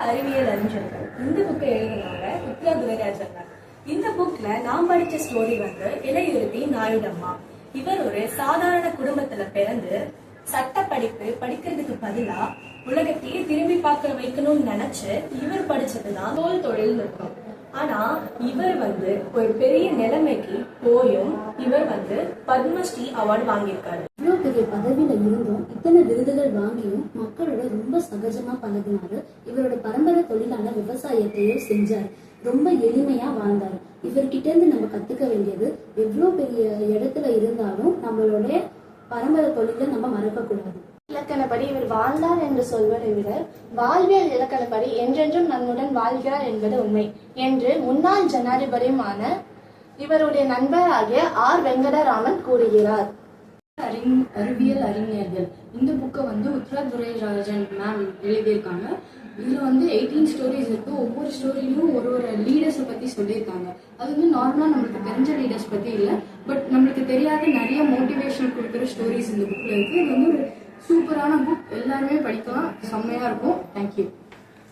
அறிவியல் அறிஞர்கள். இந்த புக்கை எழுதினாங்க உத்ரா துரைராஜன் இந்த புக்ல நான் படிச்ச ஸ்டோரி வந்து இளையுறுதி நாயுடம்மா. இவர் ஒரு சாதாரண குடும்பத்துல பிறந்து சட்ட படிப்பு படிக்கிறதுக்கு பதிலா உலகத்தையே திரும்பி பார்க்க வைக்கணும்னு நினைச்சு இவர் படிச்சதுதான் தோல் தொழில் தொழில்நுட்பம் ஆனா இவர் வந்து ஒரு பெரிய நிலைமைக்கு போயும் இவர் வந்து பத்மஸ்ரீ அவார்டு வாங்கியிருக்காரு. இவ்வளோ பெரிய பதவியில இருந்தும் இத்தனை விருதுகள் வாங்கியும் மக்களோட ரொம்ப சகஜமா பழகினாரு. இவரோட பரம்பரை தொழிலான விவசாயத்தையும் செஞ்சார். ரொம்ப எளிமையா வாழ்ந்தார். இவர்கிட்ட இருந்து நம்ம கத்துக்க வேண்டியது எவ்வளவு பெரிய இடத்துல இருந்தாலும் நம்மளுடைய பரம்பரை தொழிலை நம்ம மறக்க கூடாது இலக்கணப்படி இவர் வாழ்ந்தார் என்று சொல்வதை விட வாழ்வியல் இலக்கணப்படி என்றென்றும் நம்முடன் வாழ்கிறார் என்பது உண்மை. என்று முன்னாள் ஜனாதிபதியுமான இவருடைய நண்பராகிய ஆர் வெங்கடராமன் கூறுகிறார். அறிஞ அறிவியல் அறிஞர்கள். இந்த புக்கை வந்து உத்ரா துரைராஜன் மேம் எழுதியிருக்காங்க. இதில் வந்து எயிட்டீன் ஸ்டோரிஸ் இருக்கு. ஒவ்வொரு ஸ்டோரியிலும் ஒரு ஒரு லீடர்ஸை பற்றி சொல்லியிருக்காங்க. அது வந்து நார்மலாக நம்மளுக்கு தெரிஞ்ச லீடர்ஸ் பற்றி இல்லை. பட் நம்மளுக்கு தெரியாத நிறைய மோட்டிவேஷன் கொடுக்குற ஸ்டோரிஸ் இந்த புக்கில் இருக்கு. இது வந்து ஒரு சூப்பரான புக் எல்லாருமே படிக்கலாம். செம்மையாக இருக்கும். தேங்க்யூ